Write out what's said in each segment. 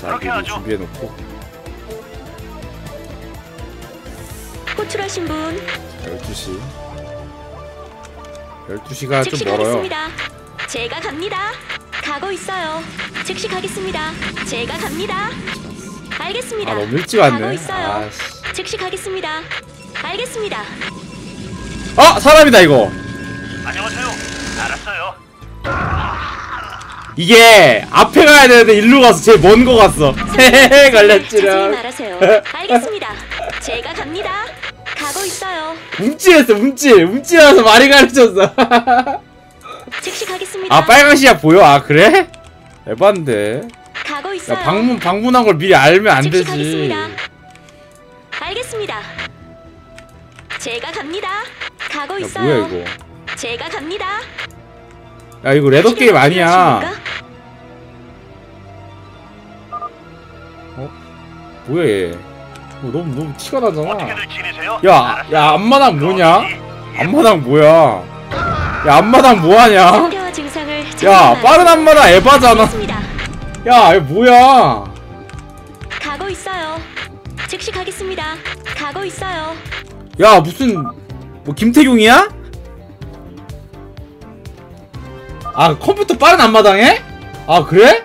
자 그렇게 미리 하죠. 준비해놓고 호출하신 분 12시 12시가 즉시 좀 멀어요 가겠습니다. 제가 갑니다. 가고 있어요. 즉시 가겠습니다. 제가 갑니다. 알겠습니다. 아 너무 일찍 가고 왔네 있어요. 아 씨 즉시 가겠습니다. 알겠습니다. 아 사람이다 이거 안녕하세요. 알았어요. 이게 앞에 가야 되는데 일로 가서 제일 먼 거 갔어 헤헤헤 걸렸지라 말하세요. 알겠습니다. 제가 갑니다. 가고 있어요. 움찔했어 움찔 움찔해서 말이 가르쳤어 즉시 가겠습니다. 아 빨간 시야 보여? 아 그래? 에반데 가고 있어요. 야 방문 방문한 걸 미리 알면 안 되지 가겠습니다. 알겠습니다. 제가 갑니다. 가고 야 있어요. 뭐야 이거 제가 갑니다. 야 이거 레더 게임 아니야 필요하십니까? 뭐야 얘 어, 너무 너무 티가 나잖아? 야. 야 앞마당 뭐냐? 앞마당 뭐야? 야 앞마당 뭐하냐? 야 빠른 앞마당 에바잖아. 야 이거 뭐야 가고 있어요. 즉시 가겠습니다. 가고 있어요. 야 무슨 뭐 김태경이야? 아 컴퓨터 빠른 앞마당에? 아 그래?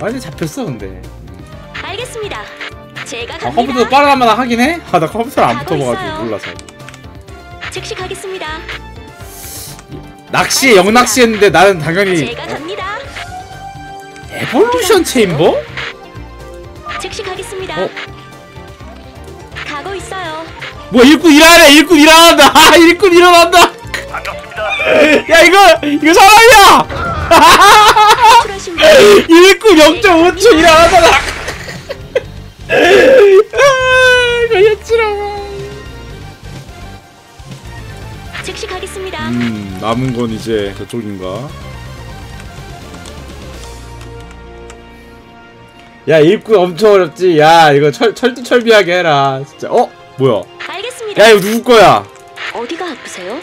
완전 잡혔어 근데 알겠습니다. 제가 아 갑니다. 컴퓨터 빠른 앞마당 하긴 해? 아 나 컴퓨터를 안 가고 붙어봐가지고 있어요. 몰라서 즉시 가겠습니다. 낚시에 영낚시 했는데 나는 당연히 제가 갑니다. 에볼루션 체인버? 즉시 가겠습니다. 어? 가고 있어요. 뭐 일꾼 일하네 일꾼 일어난다 아 일꾼 일어난다. 야 이거 이거 사람이야 일꾼 0.5초 일어나잖아 아, 걸렸지롱 즉시 가겠습니다. 음 남은 건 이제 저쪽인가 야 일꾼 엄청 어렵지 야 이거 철, 철두철비하게 해라 진짜 어? 뭐야 알겠습니다. 야 이거 누구 거야 어디가 아프세요?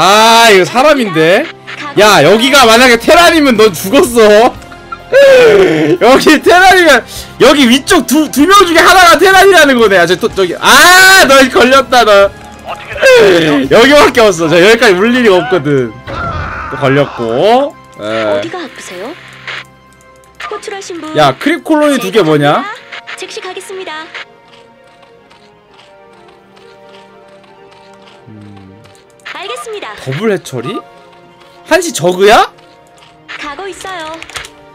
아 이거 사람인데 야. 여기가 만약에 테란이면 넌 죽었어 여기 테란이면 여기 위쪽 두 두 명 중에 하나가 테란이라는 거네 아저 또 저기 아너 걸렸다 너 여기밖에 없어 저 여기까지 울 일이 없거든 또 걸렸고 에. 어디가 아프세요? 호출하신 분. 야 크립 콜로니 두 개 뭐냐. 즉시 가겠습니다. 알겠습니다. 더블 해처리 한시 저그야 가고 있어요.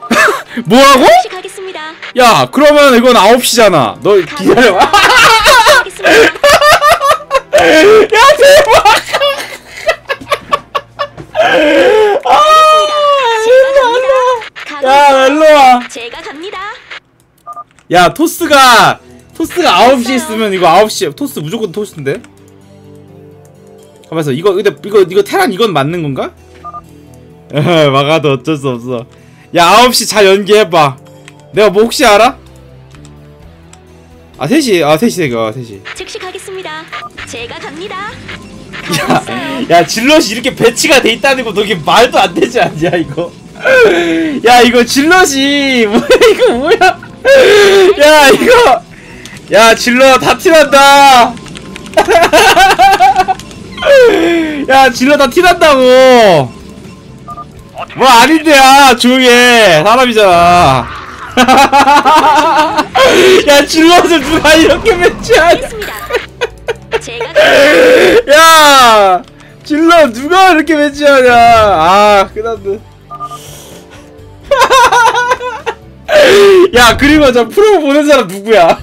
뭐라고 즉시 가겠습니다. 야 그러면 이건 9시잖아 너 기다려. 야 대박. 가고 야. 일로와 제가 갑니다. 야 토스가 토스가 9시 있으면 이거 9시 토스 무조건 토스인데 가만있어 이거 근데 이거 이거 테란 이건 맞는 건가? 막아도 어쩔 수 없어 야 9시 잘 연기해봐 내가 뭐 혹시 알아? 아 3시 아 3시 이거 3시 즉시 가겠습니다. 제가 갑니다. 있어요. 야 질럿이 이렇게 배치가 돼 있다는 거 되게 말도 안 되지 않냐 이거 야 이거 질럿이 뭐야 이거 뭐야 야 이거 야 질럿 다 티난다 야 질럿 다 티난다고 뭐 아닌데 야 조용히 해 사람이잖아 야 질럿을 누가 이렇게 갑니다. 야! 질러 누가 이렇게 배치하냐? 아, 끝났네. 야, 그리고 저 프로 보낸 사람 누구야?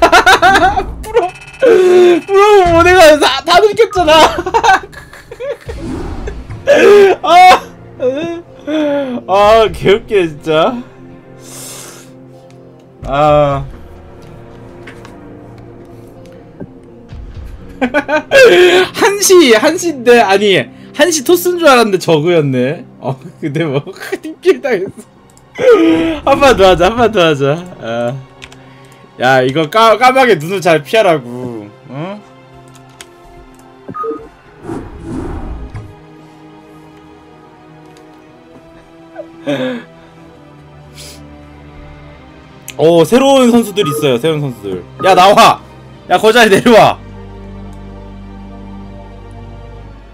들켰잖아. 아, 아, 개웃기네 진짜. 아. 한시 한시인데 아니 한시 토스인 줄 알았는데 저그였네. 어 근데 뭐 팀킬 당했어. 한 번 더 하자 한 번 더 하자. 아. 야 이거 까 까맣게 눈을 잘 피하라고. 어? 오 새로운 선수들 있어요 새로운 선수들. 야 나와! 야 거자리 내려와!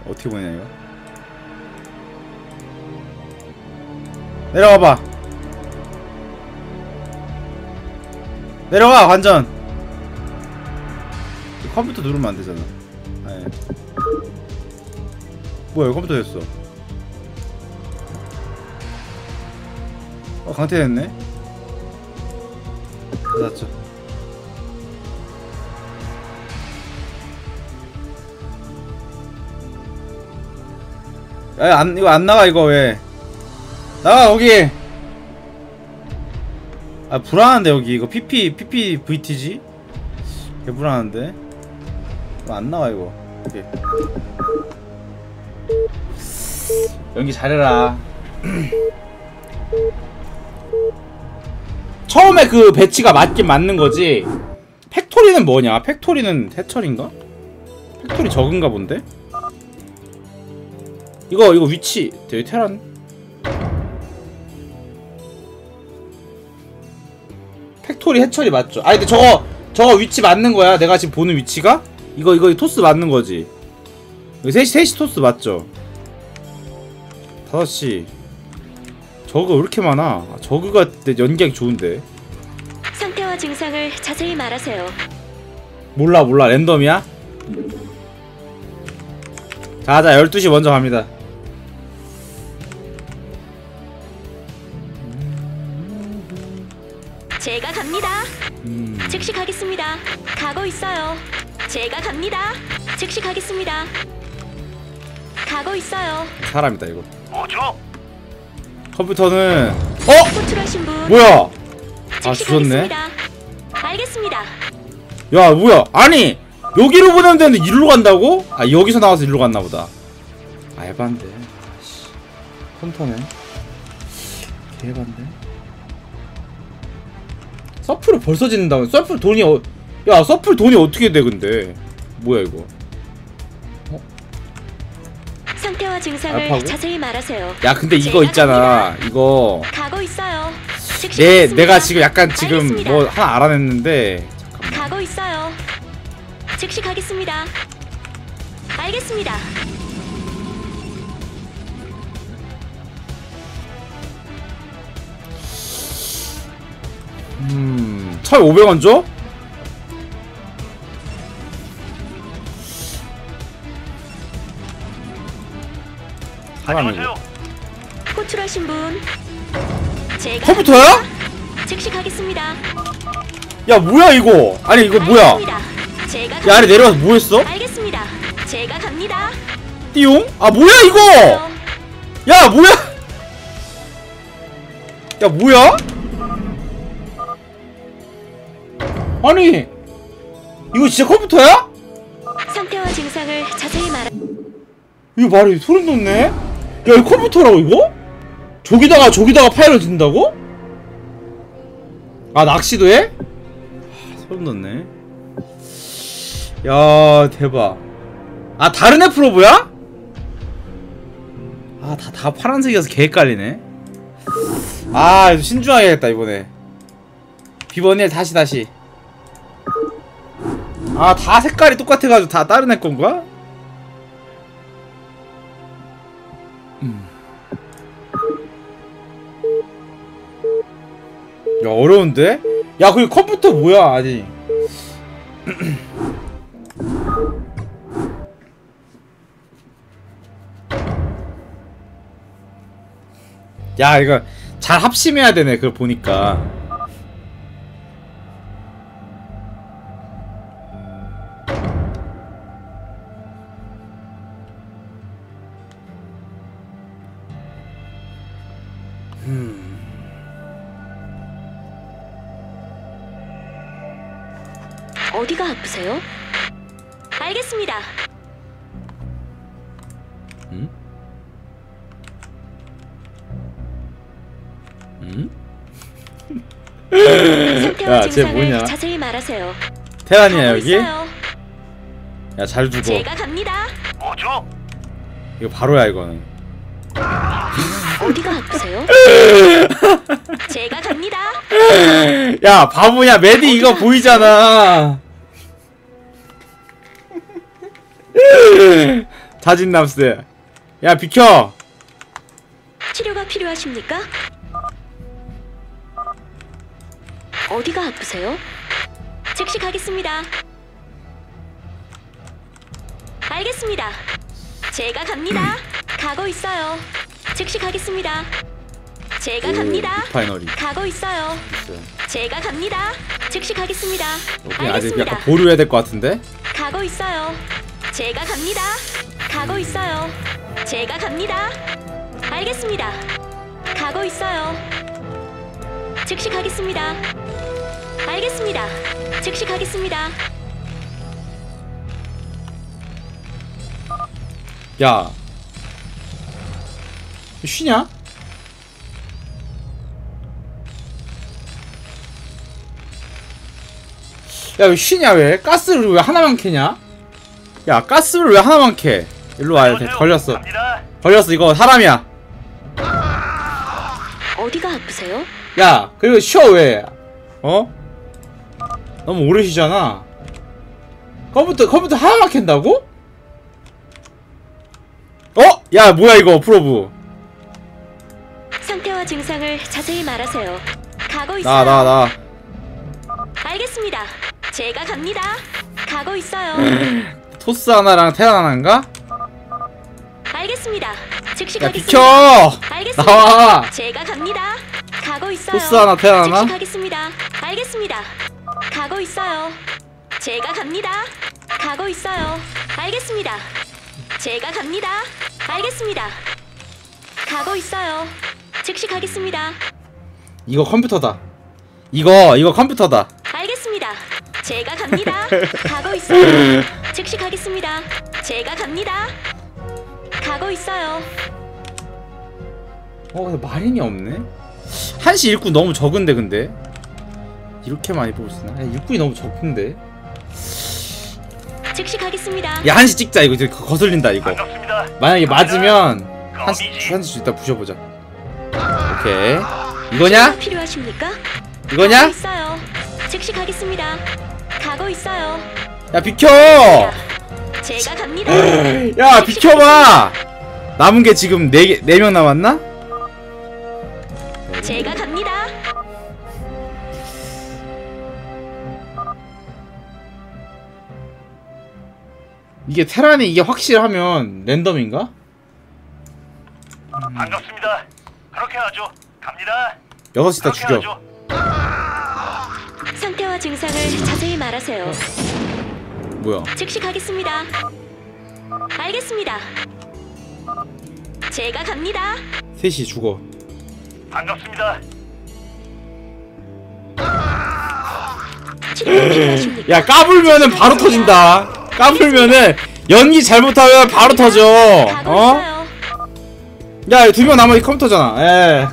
어떻게 보냐 이거? 내려와봐! 내려가 관전! 컴퓨터 누르면 안 되잖아. 아예. 뭐야 컴퓨터 됐어 어 강퇴 됐네 닫았죠 야, 안, 이거 안 나가, 이거 왜. 나가, 거기! 아, 불안한데, 여기. 이거 PP, PP VTG? 개 불안한데? 안 나가, 이거. 오케이. 연기 잘해라. 처음에 그 배치가 맞긴 맞는 거지. 팩토리는 뭐냐? 팩토리는 해철인가? 팩토리 적은가 본데? 이거 이거 위치 되게 테란 팩토리 해철이 맞죠? 아니 근데 저거 저거 위치 맞는 거야 내가 지금 보는 위치가? 이거 이거 토스 맞는 거지 이거 셋이 셋이 토스 맞죠? 5시 저거 왜 이렇게 많아 아, 저그가 내 연기하기 좋은데 상태와 증상을 자세히 말하세요. 몰라 몰라 랜덤이야? 자자 12시 먼저 갑니다 제가 갑니다. 음. 즉시 가겠습니다. 가고 있어요. 제가 갑니다. 즉시 가겠습니다. 가고 있어요. 사람이다 이거 뭐죠? 컴퓨터는 어? 뭐야? 아 가겠습니다. 알겠습니다. 야 뭐야? 아니 여기로 보내면 되는데 이리로 간다고? 아 여기서 나와서 이리로 갔나 보다. 아 에반데. 아씨. 컴퓨터네. 개에반데. 서플을 벌써 짓는다고? 서플 돈이 어... 야 서플 돈이 어떻게 돼 근데? 뭐야 이거 상태와 증상을 알파고? 자세히 말하세요. 야 근데 이거 있잖아 이거 가고 있어요. 내. 내가 지금 약간 지금 알겠습니다. 뭐 하나 알아냈는데 잠깐만 가고 있어요. 즉시 가겠습니다. 알겠습니다. 음 차에 500원 줘? 안녕하세요. 호출하신 분 제가 컴퓨터야? 즉시 가겠습니다. 야 뭐야 이거 아니 이거 뭐야 야 아래 내려와서 뭐 했어? 알겠습니다. 제가 갑니다. 띠용? 아 뭐야 이거 야 뭐야 야 뭐야 아니 이거 진짜 컴퓨터야? 상태와 증상을 자세히 말하. 이거 말이 소름 돋네 야 이거 컴퓨터라고 이거? 저기다가 저기다가 파일을 든다고? 아 낚시도 해? 하, 소름 돋네 야 대박 아 다른 애 프로브야? 아다다 파란색이어서 개 헷갈리네 아 이거 신중하게 해야겠다 이번에 비번일 다시 다시 아 다 색깔이 똑같아가지고 다 다른 애 건가? 야 어려운데? 야 그리고 컴퓨터 뭐야 아니 야 이거 잘 합심해야 되네 그걸 보니까 어디가 아프세요? 알겠습니다. 응? 응? 상태와 야, 쟤 증상을 뭐냐? 자세히 말하세요. 태란이야 가고 여기? 있어요. 야잘 두고 제가 갑니다. 뭐죠? 이거 바로야 이거는 어디가 아프세요? 제가 갑니다. 야 바보냐 메디 이거 보이잖아 자진납스 야 비켜 치료가 필요하십니까? 어디가 아프세요? 즉시 가겠습니다. 알겠습니다. 제가 갑니다. 가고 있어요. 즉시 가겠습니다. 제가 갑니다. 파이널이 가고 있어요. 제가 갑니다. 즉시 가겠습니다. 여기 아직 알겠습니다. 약간 보류해야 될 것 같은데 가고 있어요. 제가 갑니다. 가고 있어요. 제가 갑니다. 알겠습니다. 가고 있어요. 즉시 가겠습니다. 알겠습니다. 즉시 가겠습니다. 야 쉬냐? 야 왜 쉬냐 왜? 가스를 왜 하나만 캐냐? 야 가스를 왜 하나만 캐? 일로 와야 돼. 걸렸어 갑니다. 걸렸어 이거 사람이야 어디가 아프세요? 야 그리고 쉬어 왜? 어? 너무 오래 쉬잖아 컴퓨터 컴퓨터 하나만 캔다고? 어? 야 뭐야 이거 프로브 상태와 증상을 자세히 말하세요. 가고 있어요. 나 나 나 알겠습니다. 제가 갑니다. 가고 있어요. 토스 하나랑 테란 하나인가? 알겠습니다. 즉시 야 가겠습니다. 비켜! 알겠습니다. 나와! 제가 갑니다. 가고 있어요. 토스 하나 테란 하나? 즉시 가겠습니다. 알겠습니다. 가고 있어요. 제가 갑니다. 가고 있어요. 알겠습니다. 제가 갑니다. 알겠습니다. 가고 있어요. 즉시 가겠습니다. 이거 컴퓨터다 이거 이거 컴퓨터다 알겠습니다. 제가 갑니다. 가고 있어요. 즉시 가겠습니다. 제가 갑니다. 가고 있어요. 어 근데 마린이 없네 한시 일꾼 너무 적은데 근데 이렇게 많이 뽑을 수 있나? 야, 일꾼이 너무 적은데 즉시 가겠습니다. 야 한시 찍자 이거 이제 거슬린다 이거 반갑습니다. 만약에 맞으면 한시. 한시 이따 부셔보자 오케이 이거냐? 필요하십니까? 이거냐? 있어요. 즉시 가겠습니다. 가고 있어요. 야 비켜! 제가 갑니다. 야 비켜봐! 남은 게 지금 네네 명 남았나? 제가 갑니다. 이게 테란이 이게 확실하면 랜덤인가? 반갑습니다. 그렇게 하죠. 갑니다. 6시 다 그렇게 죽여 하죠. 상태와 증상을 자세히 말하세요. 뭐야 즉시 가겠습니다. 알겠습니다. 제가 갑니다. 3시 죽어 반갑습니다. 야 까불면은 바로 터진다 까불면은 연기 잘못하면 바로 터져 가고 어? 야 두 명 남아 컴퓨터잖아 예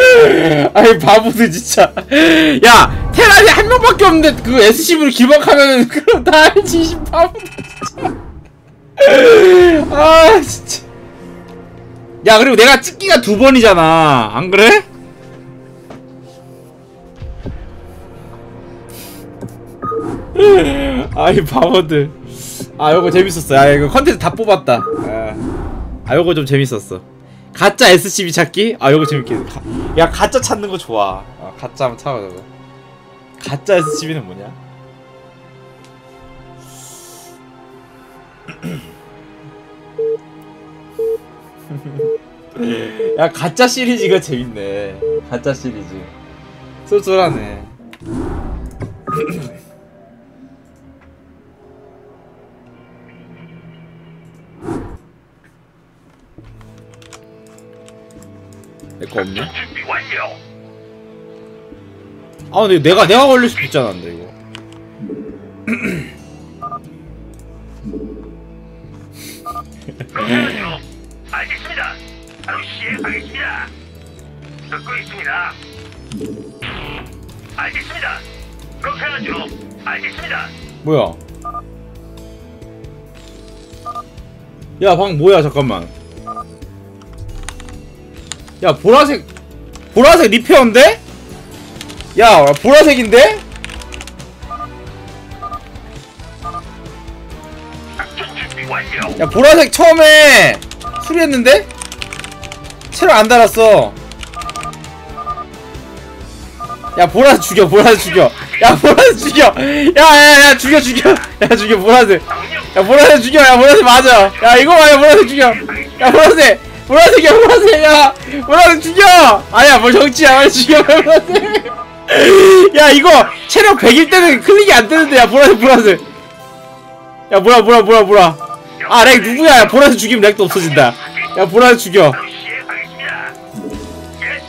아이 바보들 진짜. 야 테란이 한 명밖에 없는데 그 SCV를 기막하면은 그럼 다이 바보들 진짜 아 진짜. 야 그리고 내가 찍기가 두 번이잖아. 안 그래? 아이 바보들. 아 요거 재밌었어. 아 이거 컨텐츠 다 뽑았다. 아, 아 요거 좀 재밌었어 가짜 SCB 찾기? 아 요거 재밌게 가, 야 가짜 찾는 거 좋아. 아, 가짜 한번 찾아보자 가짜 SCB는 뭐냐? 야 가짜 시리즈가 재밌네. 가짜 시리즈. 쏠쏠하네 내 거 없네? 아 근데 내가 내가 걸릴 수도 있잖아 근데 이거. 알겠습니다. 바로 시행하겠습니다. 듣고 있습니다. 알겠습니다. 그렇게 하죠. 알겠습니다. 뭐야 야 방 뭐야 잠깐만 야 보라색 보라색 리페어인데? 야 보라색인데? 야 보라색 처음에 수리했는데? 체력 안 달았어. 야 보라색 죽여 보라색 죽여. 야 보라색 죽여. 야야 야 죽여 죽여. 야 죽여 보라색. 야 보라색 죽여. 야 보라색 맞아. 야 이거 봐야 보라색 죽여. 야 보라색 보라색이야 보라색 야. 보라색 죽여! 아니야 뭐 정치야. 빨리 죽여 보라색. 야 이거 체력 100일 때는 클릭이 안 되는데 야 보라색 보라색. 야 뭐야 뭐야 뭐야 뭐야. 아 렉 누구야? 야 보라색 죽이면 렉도 없어진다. 야 보라색 죽여.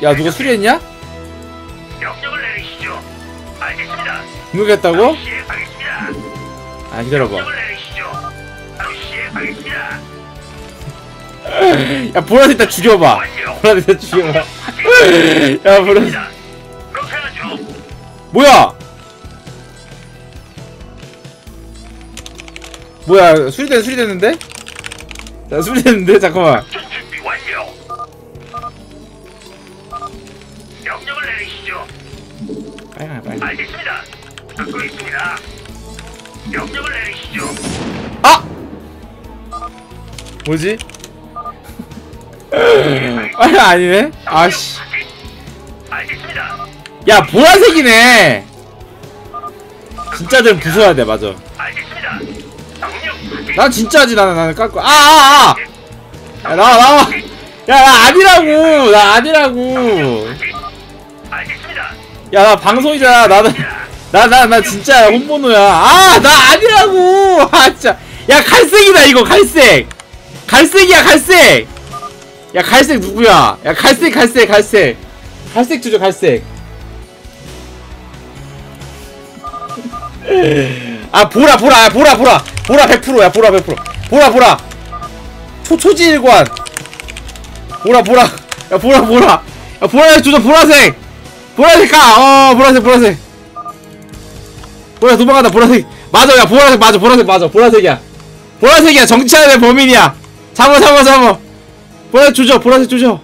야 누가 수리했냐? 시행하겠습니다. 아 기다려봐 야 보라색 일단 죽여봐. 보라색 일단 죽여봐 야 보라색. 뭐야? 뭐야 수리된 수리됐는데? 야 수리됐는데 잠깐만 알겠습니다. 듣고 있습니다. 명령을 내리시죠. 아! 뭐지? 아니 아니네? 아씨. 야 보라색이네. 진짜들은 부숴야 돼 맞아. 난 진짜지 나는 나는 깎고. 아아아! 야 나와 나와. 야 나 아니라고! 나 아니라고! 알겠습니다. 야 나 방송이잖아. 나는 나 나 나 진짜 혼번호야. 아 나 아니라고! 아 진짜. 야 갈색이다 이거 갈색. 갈색이야 갈색 야 갈색 누구야 야 갈색 갈색 갈색 갈색 주죠 갈색 아 보라 보라 보라 보라 보라 100%야 보라 100% 보라 보라 초 초지일관 보라 보라 야 보라 보라 야 보라색 주죠 보라색 보라색 가! 어, 보라색, 보라색. 보라색 도망간다, 보라색. 맞아, 야, 보라색 맞아, 보라색 맞아, 보라색이야. 보라색이야, 정치하는 범인이야. 잡아, 잡아, 잡아. 보라색 조져, 보라색 조져.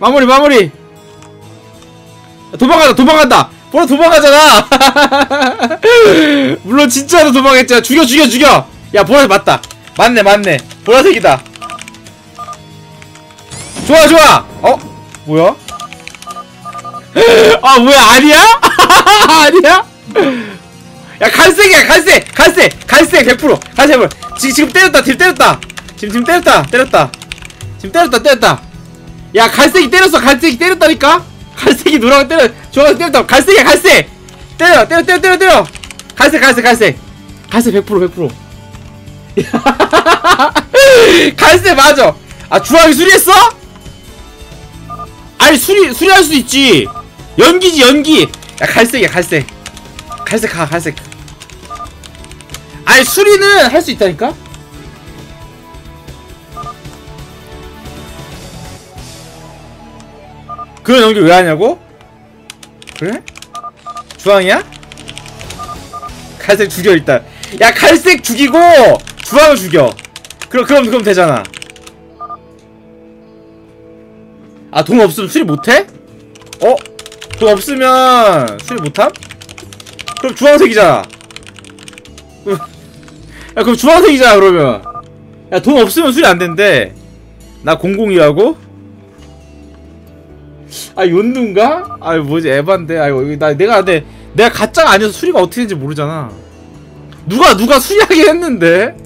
마무리, 마무리. 야, 도망간다, 도망간다. 보라 도망가잖아. 물론 진짜로 도망했잖아. 죽여, 죽여, 죽여. 야, 보라색 맞다. 맞네, 맞네. 보라색이다. 좋아, 좋아. 어? 뭐야? 아 뭐야 아니야? 아니야? 야 갈색이야 갈색 갈색 갈색 100% 갈색 100% 지금 지금 때렸다 지금 때렸다 지금 지금 때렸다. 때렸다. 지금 때렸다 때렸다. 야 갈색이 때렸어. 갈색이 때렸다니까? 갈색이 노랑을 때려 좋아서 때렸다. 갈색이야 갈색! 때려 때려 때려 때려 때려! 갈색 갈색 갈색. 갈색 100% 100% 갈색 맞아. 아 주황이 수리했어? 아니 수리 수리할 수 있지. 연기지 연기. 야 갈색이야 갈색. 갈색 가 갈색. 아니 수리는 할 수 있다니까 그런 연기 왜 하냐고? 그래? 주황이야? 갈색 죽여 일단. 야 갈색 죽이고 주황을 죽여. 그럼 그럼 그럼 되잖아. 아 돈 없으면 수리 못해? 어? 돈 없으면 수리 못함? 그럼 주황색이잖아. 야 그럼 주황색이잖아 그러면. 야 돈 없으면 수리 안 된대. 나 공공이라고? 아 연두인가? 아 뭐지 에반데 아 이거 나 내가 내 내가 가짜가 아니어서 수리가 어떻게 되는지 모르잖아 누가 누가 수리하게 했는데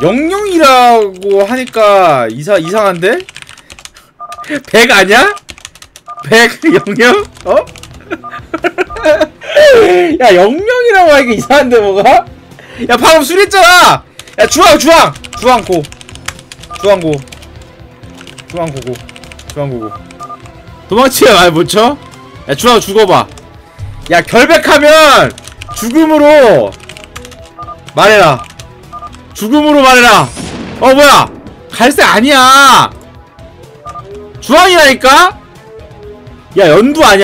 영영이라고 하니까 이사 이상한데? 백 아니야? 백 영영? 어? 야 영영이라고 하니까 이상한데 뭐가? 야 방금 수리했잖아! 야 주황 주황! 주황고. 주황고. 주황고고. 주황고고. 도망치야 말 못쳐? 야 주황 죽어봐. 야 결백하면 죽음으로 말해라. 죽음으로 말해라. 어 뭐야? 갈색 아니야. 주황이라니까? 야 연두 아니야